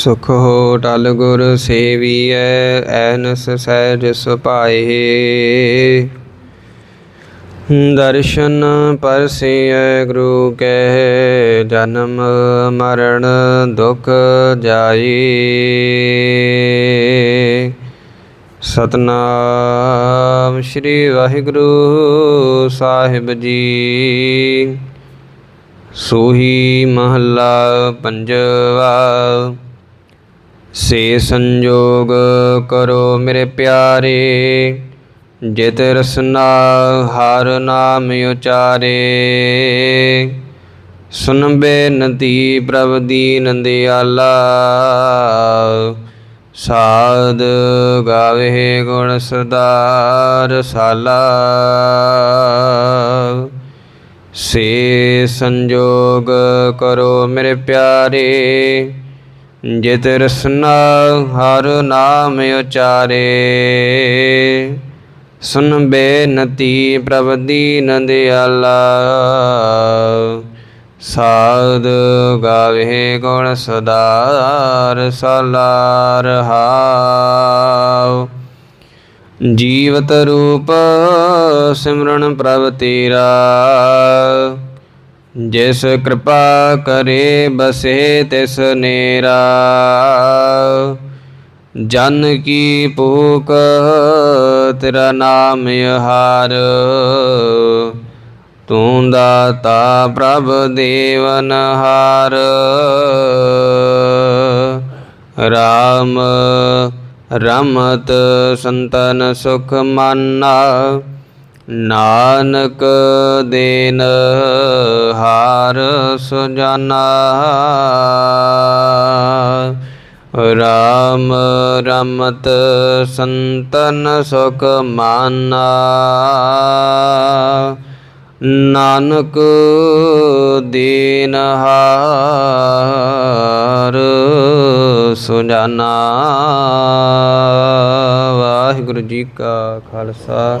ਸੁਖ ਹੋ ਟਲ ਗੁਰ ਸੇਵੀਐ, ਐਨਸ ਸਹਿਜ ਸੁਭਾਏ। ਦਰਸ਼ਨ ਪਰਸਿਐ, ਗੁਰੂ ਕਹਿ, ਜਨਮ ਮਰਨ ਦੁਖ ਜਾਈ ਸਤਨਾਮ ਸ੍ਰੀ ਵਾਹਿਗੁਰੂ ਸਾਹਿਬ ਜੀ। ਸੋਹੀ ਮਹੱਲਾ ਪੰਜਵਾ। ਸੇ ਸੰਜੋਗ ਕਰੋ ਮੇਰੇ ਪਿਆਰੇ, ਜਿਤ ਰਸਨਾ ਹਰ ਨਾਮ ਉਚਾਰੇ। ਸੁਨ ਬੇਨਤੀ ਪ੍ਰਭ ਦੀਨ ਦਿਆਲਾ, ਸਾਧ ਗਾਵੇ ਗੁਣ ਸਦਾਰ ਰਸਾਲਾ ਸੇ ਸੰਜੋਗ ਕਰੋ ਮੇਰੇ ਪਿਆਰੇ ਜਿਤ ਰਸਨਾ ਹਰ ਨਾਮ ਉਚਾਰੇ। ਸੁਨ ਬੇਨਤੀ ਪ੍ਰਭ ਦੀਨ ਦਿਆਲਾ। ਸਾਧ ਗਾਵੇ ਗੁਣ ਸਦਾਰ ਸਲਾਰ ਹਾਉ ਜੀਵਤ ਰੂਪ ਸਿਮਰਨ ਪ੍ਰਭ ਤੇਰਾ। ਜਿਸ ਕਿਰਪਾ ਕਰੇ ਬਸੇ ਤਿਸ ਨੇਰਾ। ਜਨ ਕੀ ਭੂਕ ਤੇਰਾ ਨਾਮ ਹਾਰ ਤੂੰ ਦਾਤਾ ਪ੍ਰਭ ਦੇਵਨ ਹਾਰ। ਰਾਮ ਰਮਤ ਸੰਤਨ ਸੁਖ ਮਾਨਾ। ਨਾਨਕ ਦੇਨ ਹਾਰ ਸੁਜਾਨਾ। ਰਾਮ ਰਮਤ ਸੰਤਨ ਸੁਖ ਮਾਨਾ। ਨਾਨਕ ਦੀਨ ਹਾਰ ਸੁਜਾਨਾ। ਵਾਹਿਗੁਰੂ ਜੀ ਕਾ ਖਾਲਸਾ।